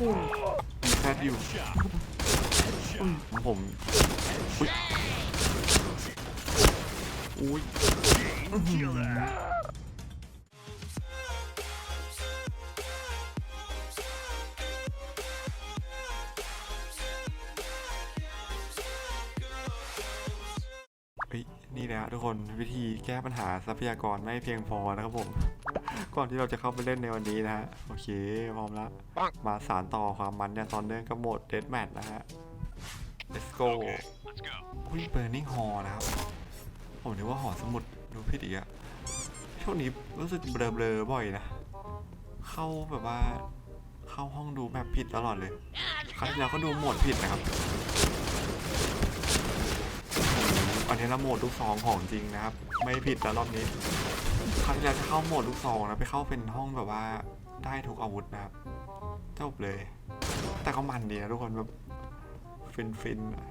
มีแฟดอยู่ผมอุ้ยอุ้ยนี่นะทุกคนวิธีแก้ปัญหาทรัพยากรไม่เพียงพอนะครับผม ก่อนที่เราจะเข้าไปเล่นในวันนี้นะฮะ โอเค พร้อมแล้วมาสารต่อความมันอย่างต่อเนื่องกับโหมด Death Match นะฮะ Let's go อุ้ย Burning Hall นะครับ ผมนึกว่าหอสมุดดูผิดอีกอะช่วงนี้รู้สึกเบลอๆบ่อยนะ เข้าแบบว่า เข้าห้องดูแบบผิดตลอดเลยครั้งที่แล้วก็ดูโหมดผิดนะครับ อันนี้ละโหมดลูกซองของจริงนะครับ ไม่ผิดแล้วรอบนี้ ครั้งที่แล้วจะเข้าโหมดลูกซองนะไปเข้าเป็นห้องแบบว่าได้ทุกอาวุธนะครับจบเลย แต่ก็มันดีนะทุกคนแบบฟินฟินๆอะ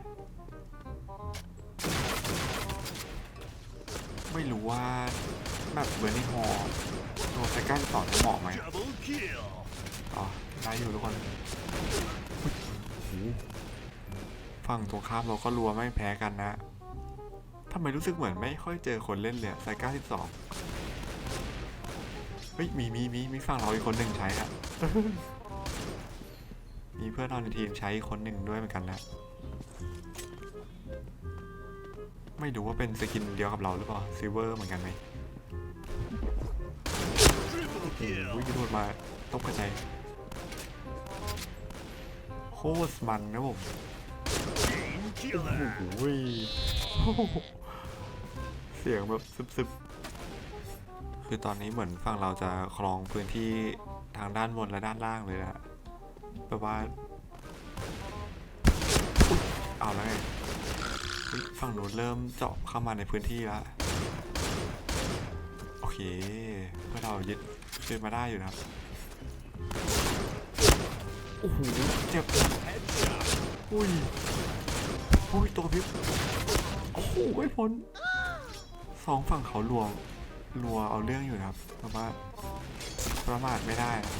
ไม่รู้ว่าแบบเบอร์นี่ฮอตัวไซก้าต่อจะเหมาะไหม Double kill. อ๋อได้อยู่ทุกคนอุ๊ยโอ้โหฝั่งตรงข้ามเราก็รัวไม่แพ้กันนะทำไมรู้สึกเหมือนไม่ค่อยเจอคนเล่นเลยไซก้าสิบสองเฮ้ยมีมีมีมีฝั่งเราอีกคนหนึ่งใช้อะมีเพื่อนเราในทีมใช้อีกคนหนึ่งด้วยเหมือนกันนะไม่รู้ว่าเป็นสกินเดียวกับเราหรือเปล่าซิลเวอร์เหมือนกันไหม Triple โอ้โห kill. กระโดดมาตกกระจายโคตรมันนะผม Chain โอ้ killer. โหเสียงแบบซึบๆ คือตอนนี้เหมือนฝั่งเราจะครองพื้นที่ทางด้านบนและด้านล่างเลยนะแบบว่าเอาแล้วไงฝั่งนู้นเริ่มเจาะเข้ามาในพื้นที่แล้วโอเคเพื่อเรายึดยึดมาได้อยู่นะครับโอ้โหเจ็บอุ้ยอุ้ยตัวพิบโอ้โหไม่พ้นสองฝั่งเขารัว รัวเอาเรื่องอยู่นะครับเพราะว่าประมาทไม่ได้นะ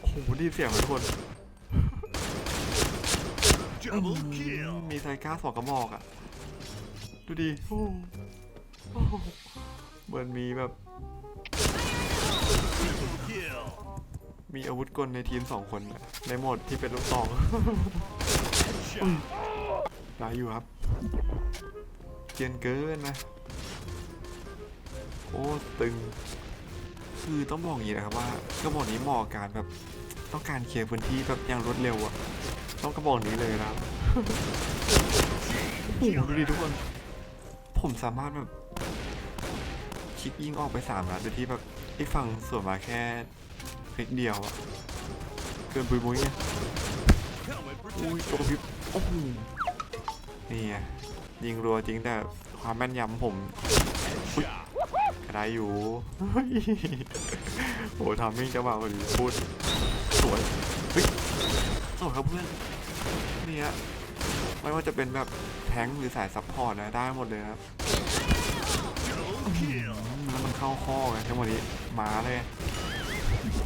โอ้โหไดีเสียงไหมทุกคน Double kill. มีไซก้าสองกระบอกอะดูดิโอ้โหโอ้โหเหมือนมีแบบ Triple kill. มีอาวุธกลในทีมสองคนน่ะในโหมดที่เป็นลูกซอง Headshot. ได้อยู่ครับเกรียนเกินนะ โอ้ตึง คือต้องบอกอย่างนี้นะครับว่ากระบอกนี้เหมาะกับการแบบต้องการเคลียร์พื้นที่แบบอย่างรวดเร็วอะต้องกระบอกนี้เลยนะโอ้ดูดิทุกคน ผมสามารถแบบคิกยิงออกไปสามนัดโดยที่แบบไอ้ฝั่งส่วนมาแค่คลิกเดียวอะเกินปุยมุ้ยไงอุ้ย protection. ตัวกระพริบโอ้โหนี่ไงยิงรัวจริงแต่ความแม่นยำผม ได้อยู่โอ้ทำมิ่งจังหวะพอดีพูดสวยเฮ้ยสวยครับเพื่อนนี่ฮะไม่ว่าจะเป็นแบบแทงหรือสายซัพพอร์ตนะได้หมดเลยครับแล้วมันเข้าข้อไงทั้งหมดนี้มาเลย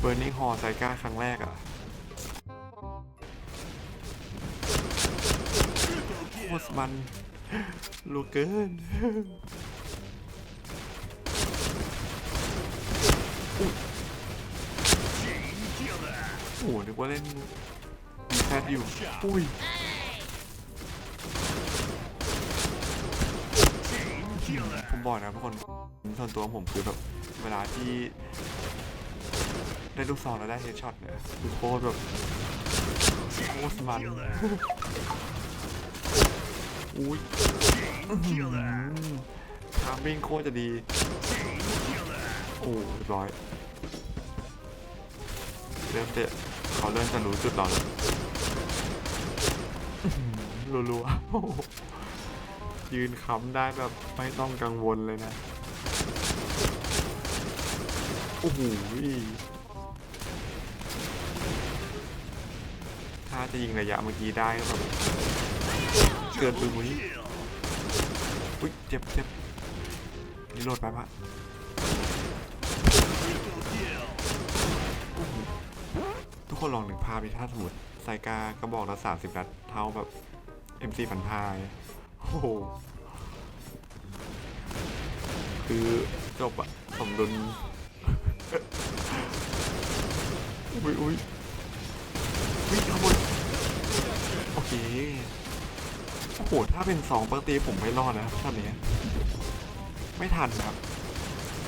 เบ r ร์ i ิ g งฮอไซก้าครั้งแรกอะโคตรมันลูกเกิน นึกว่าเล่นแพทอยู่ อุ้ยผมบอกนะทุกคนส่วนตัวผมคือแบบเวลาที่ได้ลูกซองแล้วได้เฮดช็อตเนี่ยคือโคตรแบบโคตรมันอุ้ยทามมิ่งโคตรจะดี โอ้ยร้อยเริ่มจะ เขาเริ่มจะรู้จุดเราแล้วรัวๆยืนค้ำได้แบบไม่ต้องกังวลเลยนะ โอ้โหถ้าจะยิงระยะเมื่อกี้ได้ก็แบบเกินปืนมุ้ยอุ้ยเจ็บเจ็บนี่โหลดไปปะ คนลองนึกภาพดิถ้าสมมติไซกากระบอกละสามสิบนัดเท่าแบบ MC พันพาย โอ้โห คือจบอะสมดุลอุ้ยอุ้ยวิ่งขโมยโอเค โอ้โห ถ้าเป็นสองปกติผมไม่รอดนะครับตอนนี้ ไม่ทันครับ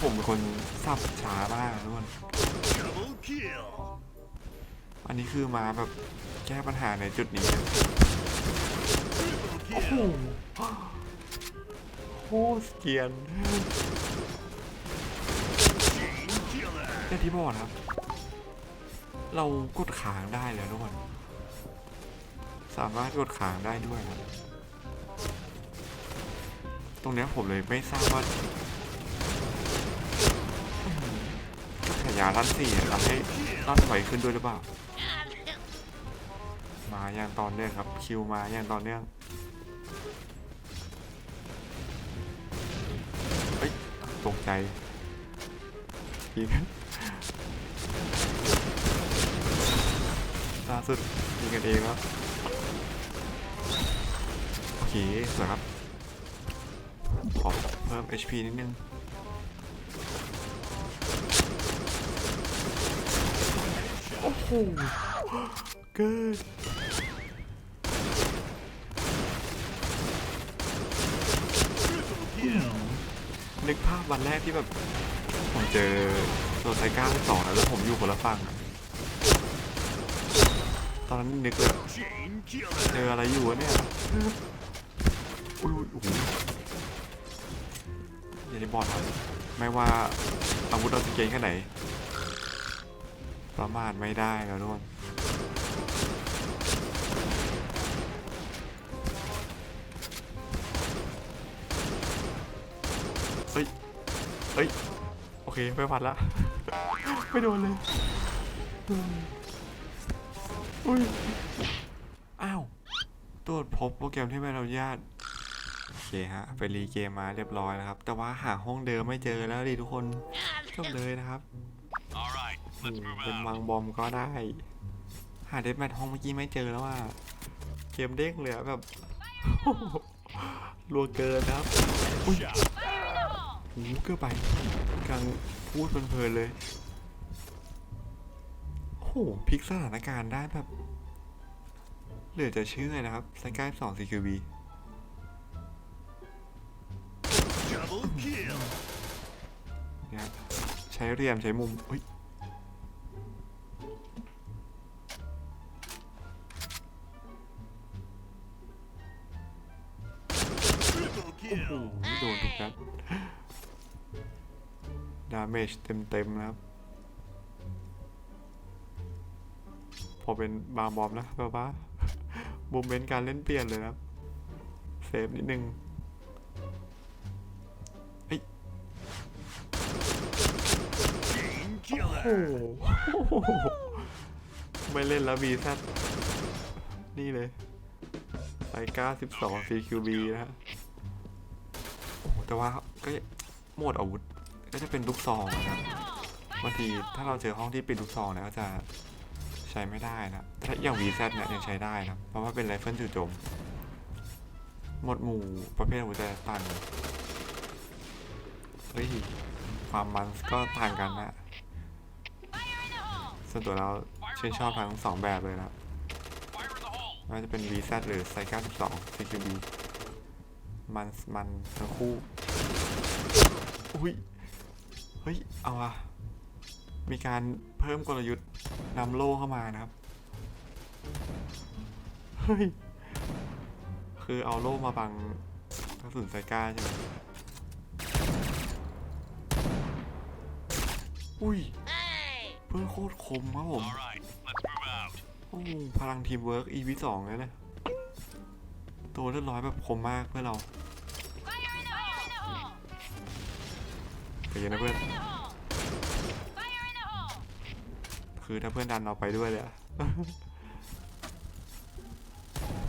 ผมเป็นคนสับช้ามากทุกคน อันนี้คือมาแบบแก้ปัญหาในจุดนี้ Triple kill. โคตรเกียน Chain killer. อย่าที่บอกนะครับ เรากดค้างได้เลยทุกคนสามารถกดค้างได้ด้วยครับตรงนี้ผมเลยไม่ทราบว่าขยาลั่นสี่เนี่ยทำให้ลั่นไหวขึ้นด้วยหรือเปล่า มาอย่างต่อเนื่องครับคิวมาอย่างต่อเนื่องเฮ้ยตกใจยิงล่าสุดยิงกันเองแล้วโอเคสวยครับขอเพิ่ม HP นิดนึงโอ้โหเกิด Triple kill. นึกภาพวันแรกที่แบบผมเจอโซไซก้าสองแล้วผมอยู่คนละฝั่งอะตอนนั้นนึกเลยเจออะไรอยู่วะเนี่ยอุ้ยโอ้โหอย่าได้บอกนะไม่ว่าอาวุธเราจะเก่งแค่ไหนประมาทไม่ได้นะทุกคน เฮ้ย เฮ้ย โอเคไม่พัดละ ไม่โดนเลย อุ้ย อ้าวตรวจพบโปรแกรมที่ไม่อนุญาตโอเคฮะ ไปรีเกมมาเรียบร้อยแล้วครับ แต่ว่าหาห้องเดิมไม่เจอแล้วดิทุกคนจบเลยนะครับ All right, อื let's ม move เป็น out. มังบอมก็ได้ หาเดสแมทห้องเมื่อกี้ไม่เจอแล้วว่าเกมเด้งเลยอะแบบรัวเกินนะครับอุ้ยโอ้โหเกือบไปกลังพูดเพลินเลยโอ้โหพลิกสถานการณ์ได้แบบเหลือจะเชื่อนะครับสกายสอง CQB Double kill. เนี่ยใช้เรียมใช้มุมอุ้ยโอ้โหโดนทุกนัด ดาเมจเต็มๆนะครับ พอเป็นบาร์บอมนะแบบว่ามุมเมนต์การเล่นเปลี่ยนเลยครับ เซฟนิดนึงโอ้โหไม่เล่นแล้วบีแซดนี่เลยไซก้า12 CQB นะฮะโอ้แต่ว่าก็หมดอาวุธ ก็จะเป็นลูกซองนะครับบางทีถ้าเราเจอห้องที่เปิดลูกซองเนี่ยก็จะใช้ไม่ได้นะแต่ถ้าอย่าง VZ เนี่ยยังใช้ได้นะเพราะว่าเป็นไรเฟิลจู่โจมหมดหมู่ประเภทอาวุธจะต่างกันเฮ้ยความมันก็ต่างกันนะส่วนตัวเราชื่นชอบทั้งสองแบบเลยนะไม่ว่าจะเป็น VZ หรือไซก้า12 CQB มันมันทั้งคู่ อุ้ย เฮ้ย เอาอะมีการเพิ่มกลยุทธ์นำโล่เข้ามานะครับ เฮ้ย คือเอาโล่มาบังกระสุนไซก้าใช่ไหมอุ้ย เพื่อนโคตรคมครับผม โอ้โหพลังทีมเวิร์ก EP สองเลยนะ ตัวเลือดร้อยแบบคมมากเพื่อนเรา ใจเย็นนะเพื่อน คือถ้าเพื่อนดันเราไปด้วยเลยอะ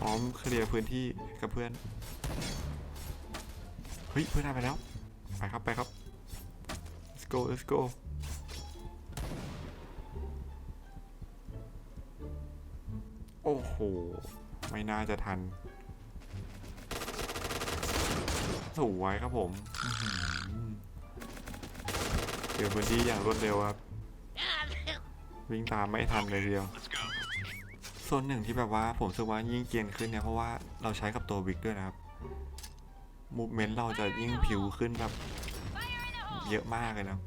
พร้อมเคลียร์พื้นที่กับเพื่อน เฮ้ย เพื่อนได้ไปแล้ว ไปครับไปครับ let's go let's go โหไม่น่าจะทัน สวยครับผม อื้อหือเจอพื้นที่อย่างรวดเร็วครับ วิ่งตามไม่ทันเลยเดียวส่วนหนึ่งที่แบบว่าผมรู้สึกว่ายิ่งเกียนขึ้นเนี่ยเพราะว่าเราใช้กับตัววิกด้วยนะครับมูฟเมนต์เราจะยิ่งผิวขึ้นแบบเยอะมากเลยนะ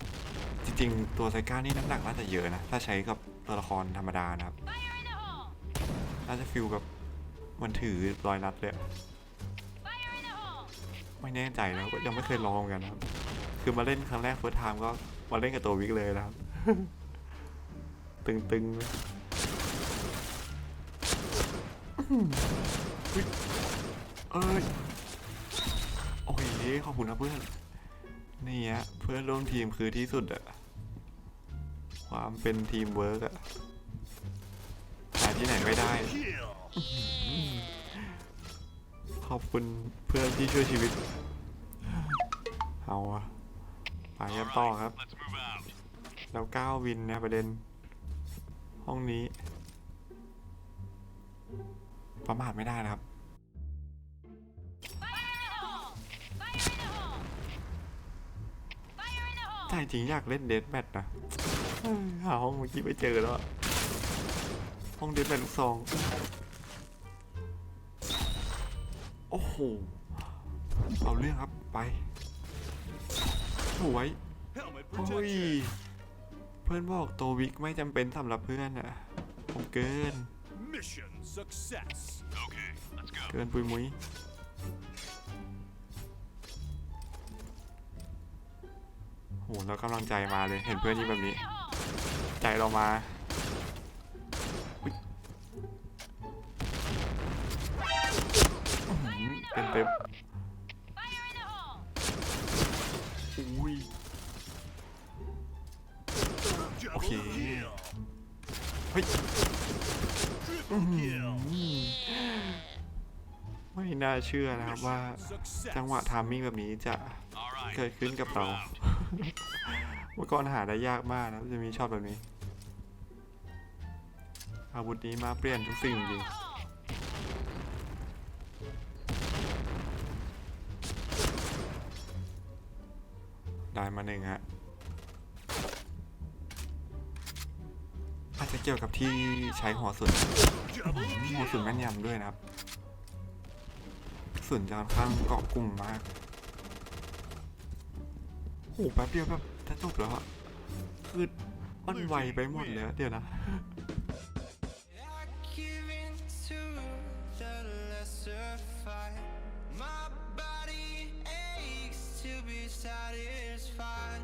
จริงๆ ตัวไซก้านี่น้ำหนักน่าจะเยอะนะ ถ้าใช้กับตัวละครธรรมดานะครับ น่าจะฟิลแบบมันถือรอยนัดเลย ไม่แน่ใจนะก็ยังไม่เคยลองกันนะครับ คือมาเล่นครั้งแรกเฟิร์สไทม์ก็ มาเล่นกับตัววิกเลยนะครับ ตึงๆเลยเอ้ยโอ้ยขอบคุณนะเพื่อน นี่ฮะเพื่อนร่วมทีมคือที่สุดอะความเป็นทีมเวิร์กอะหาที่ไหนไม่ได้ ขอบคุณเพื่อนที่ช่วยชีวิต เอาอะ ไปกันต่อครับ แล้วก้าววินนะประเด็น ห้องนี้ ประมาทไม่ได้นะครับ ใจจริงอยากเล่นเดดแมทนะหาห้องเมื่อกี้ไม่เจอแล้ว ห้องเดดแมทลูกซอง โอ้โห เอาเรื่องครับไป สวย Helmet โอ้ย protection. เพื่อนบอกตัววิกไม่จำเป็นสำหรับเพื่อนอะผมเกิน Mission success. Okay, let's go. เกินปุยมุ้ยโหแล้วกำลังใจมาเลยเห็นเพื่อนยิงแบบนี้ ใจเรามา เฮ้ย Triple kill. ไม่น่าเชื่อนะครับว่า Success. จังหวะทามมิ่งแบบนี้จะ All right. เกิดขึ้นกับเรา เมื่อก่อนหาได้ยากมากนะจะมีช็อตแบบนี้ อาวุธนี้มาเปลี่ยนทุกสิ่งจริงได้มาหนึ่งฮะ อาจจะเกี่ยวกับที่ใช้หัวสุนหัวสุนแม่นยำด้วยนะครับสุนจะค่อนข้างเกาะกลุ่มมากโอ้โหแป๊บเดียวแบบจะจบแล้วอะคือมันไวไปหมดเลยเดี๋ยวนะ Fied. My body aches to be satisfied.